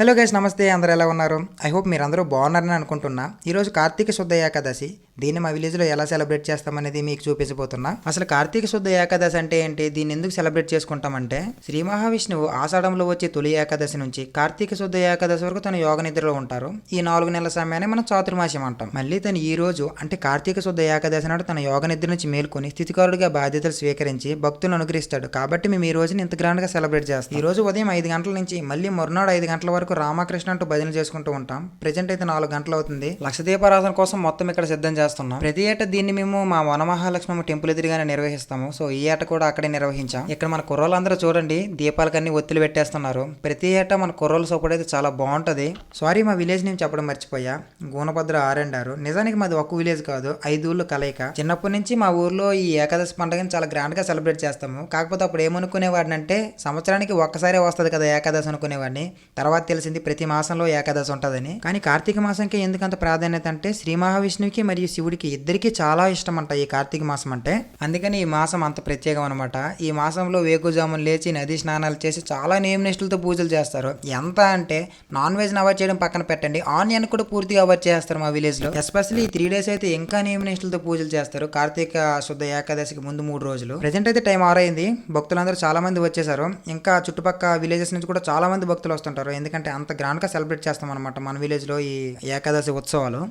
Hello guys నమస్తే అందరూ ఎలా ఉన్నారు? ఐ హోప్ మీరు అందరూ బాగున్నారని అనుకుంటున్నా. ఈరోజు కార్తీక శుద్ధ ఏకాదశి. దీన్ని మా విలేజ్లో ఎలా సెలబ్రేట్ చేస్తామనేది మీకు చూపించబోతున్నా. అసలు కార్తీక శుద్ధ ఏకాదశి అంటే ఏంటి? దీన్ని ఎందుకు సెలబ్రేట్ చేసుకుంటామంటే శ్రీ మహావిష్ణువు ఆషాఢంలో వచ్చే తొలి ఏకాదశి నుంచి కార్తీక శుద్ధ ఏకాదశి వరకు తన యోగ నిద్రలో ఉంటారు. ఈ నాలుగు నెలల సమయాన్ని మనం చాతుర్మాస్యం అంటాం. మళ్ళీ తను ఈ రోజు అంటే కార్తీక శుద్ధ ఏకాదశి నాడు తన యోగ నిద్ర నుంచి మేల్కొని స్థితికారుడిగా బాధ్యతలు స్వీకరించి భక్తులను అనుగ్రహిస్తాడు. కాబట్టి మేము ఈ రోజుని ఇంత గ్రాండ్గా సెలబ్రేట్ చేస్తాం. ఈ రోజు ఉదయం ఐదు గంటల నుంచి మళ్ళీ మరునాడు ఐదు గంటల వరకు రామకృష్ణ అంటూ భజన చేసుకుంటూ ఉంటాం. ప్రెజెంట్ అయితే నాలుగు గంటలు అవుతుంది. లక్ష దీపారాధన కోసం మొత్తం ఇక్కడ సిద్ధం చేస్తాం. చేస్తున్నాం. ప్రతి ఏటా దీన్ని మేము మా వనమహాలక్ష్మి టెంపుల్ ఎదురుగానే నిర్వహిస్తాము. సో ఈ ఏట కూడా అక్కడే నిర్వహించాం. ఇక్కడ మన కుర్రోళ్ళందరూ చూడండి దీపాలకన్నీ ఒత్తిడి పెట్టేస్తున్నారు. ప్రతి ఏటా మన కుర్రోళ్ళ సపోర్ట్ అయితే చాలా బాగుంటుంది. సారీ మా విలేజ్ నేను చెప్పడం మర్చిపోయా. గూనభద్ర ఆరెండారు నిజానికి మాది ఒక్క విలేజ్ కాదు ఐదు ఊళ్ళు కలయిక. చిన్నప్పటి నుంచి మా ఊర్లో ఈ ఏకాదశి పండుగని చాలా గ్రాండ్గా సెలబ్రేట్ చేస్తాము. కాకపోతే అప్పుడు ఏమనుకునేవాడిని అంటే సంవత్సరానికి ఒక్కసారే వస్తుంది కదా ఏకాదశి అనుకునేవాడిని. తర్వాత తెలిసింది ప్రతి మాసంలో ఏకాదశి ఉంటుందని. కానీ కార్తీక మాసంకి ఎందుకంత ప్రాధాన్యత అంటే శ్రీ మహావిష్ణువుకి మరియు శివుడికి ఇద్దరికి చాలా ఇష్టం అంట ఈ కార్తీక మాసం అంటే. అందుకని ఈ మాసం అంత ప్రత్యేకం అనమాట ఈ మాసంలో వేకుజామును లేచి నది స్నానాలు చేసి చాలా నియమ నిష్ఠలతో పూజలు చేస్తారు. ఎంత అంటే నాన్ వెజ్ అవాయిడ్ చేయడం పక్కన పెట్టండి. ఆనియన్ కూడా పూర్తిగా అవాయిడ్ చేస్తారు మా విలేజ్లో ఎస్పెషల్లీ ఈ త్రీ డేస్ అయితే ఇంకా నియమ నిష్ఠలతో పూజలు చేస్తారు. కార్తీక శుద్ధ ఏకాదశికి ముందు మూడు రోజులు. ప్రజెంట్ అయితే టైం ఆరైంది. భక్తులందరూ చాలా మంది వచ్చేసారు ఇంకా చుట్టుపక్కల విలేజెస్ నుంచి కూడా చాలా మంది భక్తులు వస్తుంటారు. ఎందుకంటే అంత గ్రాండ్గా సెలబ్రేట్ చేస్తాం అనమాట మన విలేజ్లో ఈ ఏకాదశి ఉత్సవాలు.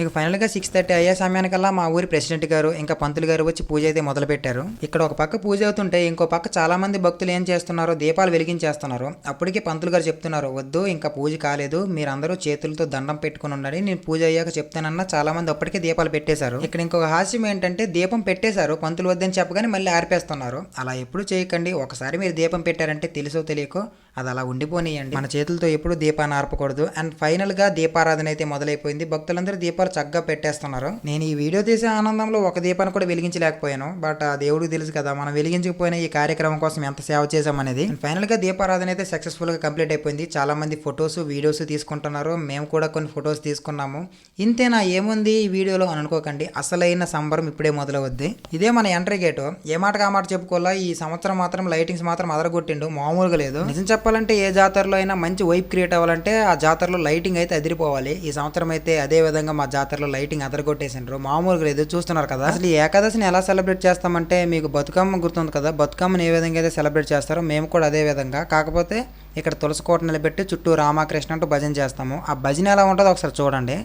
ఇక ఫైనల్గా సిక్స్ థర్టీ అయ్యే సమయానికల్లా మా ఊరి ప్రెసిడెంట్ గారు ఇంకా పంతులు గారు వచ్చి పూజ అయితే మొదలుపెట్టారు. ఇక్కడ ఒక పక్క పూజ అవుతుంటే ఇంకో పక్క చాలా మంది భక్తులు ఏం చేస్తున్నారో దీపాలు వెలిగించేస్తున్నారు. అప్పటికే పంతులు గారు చెప్తున్నారు వద్దు ఇంకా పూజ కాలేదు మీరందరూ చేతులతో దండం పెట్టుకుని ఉండాలి నేను పూజ అయ్యాక చెప్తానన్నా చాలా మంది అప్పటికే దీపాలు పెట్టేశారు. ఇక్కడ ఇంకొక హాస్యం ఏంటంటే దీపం పెట్టేశారు పంతులు వద్దని చెప్పగానే మళ్ళీ ఆర్పేస్తున్నారు. అలా ఎప్పుడు చేయకండి ఒకసారి మీరు దీపం పెట్టారంటే తెలుసో తెలియకో అది అలా ఉండిపోనియండి. మన చేతులతో ఎప్పుడు దీపాన్ని ఆర్పకూడదు. అండ్ ఫైనల్గా దీపారాధన అయితే మొదలైపోయింది. భక్తులందరూ దీపాలు చక్కగా పెట్టేస్తున్నారు. నేను ఈ వీడియో తీసే ఆనందంలో ఒక దీపాన్ని కూడా వెలిగించలేకపోయాను. బట్ ఆ దేవుడికి తెలుసు కదా మనం వెలిగించకపోయిన ఈ కార్యక్రమం కోసం ఎంత సేవ చేసామనేది ఫైనల్గా దీపారాధన అయితే సక్సెస్ఫుల్గా కంప్లీట్ అయిపోయింది. చాలా మంది ఫొటోస్ వీడియోస్ తీసుకుంటున్నారు. మేము కూడా కొన్ని ఫొటోస్ తీసుకున్నాము. ఇంతేనా? ఏముంది ఈ వీడియోలో అని అనుకోకండి. అసలైన సంబరం ఇప్పుడే మొదలవుద్ది. ఇదే మన ఎంట్రీ గేట్. ఏ మాట కా మాట చెప్పుకోవాలా? ఈ సంవత్సరం మాత్రం లైటింగ్స్ మాత్రం అదరగొట్టిండు. మామూలుగా లేదు. నిజం చెప్పాలంటే ఏ జాతరలో అయినా మంచి వైప్ క్రియేట్ అవ్వాలంటే ఆ జాతరలో లైటింగ్ అయితే అదిరిపోవాలి. ఈ సంవత్సరం అయితే అదే విధంగా మా జాతరలో లైటింగ్ అదరగొట్టేసిండ్రు. మామూలుగా లేదు చూస్తున్నారు కదా. అసలు ఈ ఏకాదశిని ఎలా సెలబ్రేట్ చేస్తామంటే మీకు బతుకమ్మ గుర్తుంది కదా. బతుకమ్మని ఏ విధంగా అయితే సెలబ్రేట్ చేస్తారో మేము కూడా అదే విధంగా. కాకపోతే ఇక్కడ తులసి కోట నిలబెట్టి చుట్టూ రామకృష్ణ అంటూ భజన చేస్తాము. ఆ భజన ఎలా ఉంటుందో ఒకసారి చూడండి.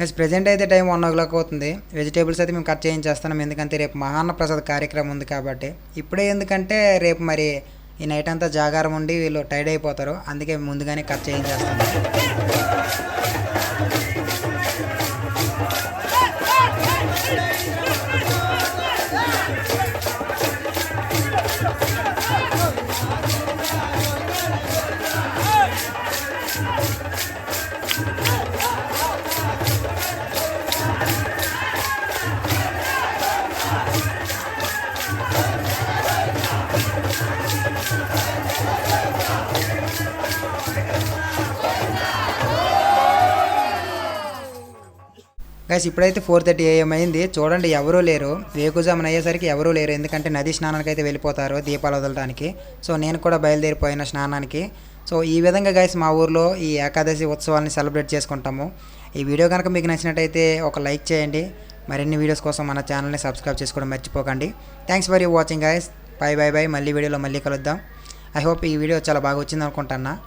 గైస్ ప్రజెంట్ అయితే టైం వన్ ఓ క్లాక్ అవుతుంది. వెజిటేబుల్స్ అయితే మేము కట్ చేయించేస్తున్నాం. ఎందుకంటే రేపు మహాన్న ప్రసాద్ కార్యక్రమం ఉంది కాబట్టి. ఇప్పుడే ఎందుకంటే రేపు మరి ఈ నైట్ అంతా జాగారం ఉండి వీళ్ళు టైడ్ అయిపోతారు. అందుకే ముందుగానే కట్ చేయించేస్తాం గైస్ ఇప్పుడైతే ఫోర్ థర్టీ ఏఎం అయింది. చూడండి ఎవరూ లేరు. వేకుజామున అయ్యేసరికి ఎవరూ లేరు. ఎందుకంటే నది స్నానానికి అయితే వెళ్ళిపోతారు దీపాలు వదలడానికి. సో నేను కూడా బయలుదేరిపోయిన స్నానానికి. సో ఈ విధంగా గైస్ మా ఊర్లో ఈ ఏకాదశి ఉత్సవాన్ని సెలబ్రేట్ చేసుకుంటాము. ఈ వీడియో కనుక మీకు నచ్చినట్టయితే ఒక లైక్ చేయండి. మరిన్ని వీడియోస్ కోసం మన ఛానల్ని సబ్స్క్రైబ్ చేసుకోవడం మర్చిపోకండి. Thanks for you watching guys bye bye bye మళ్ళీ వీడియోలో మళ్ళీ కలుద్దాం. ఐ హోప్ ఈ వీడియో చాలా బాగా వచ్చింది అనుకుంటున్నా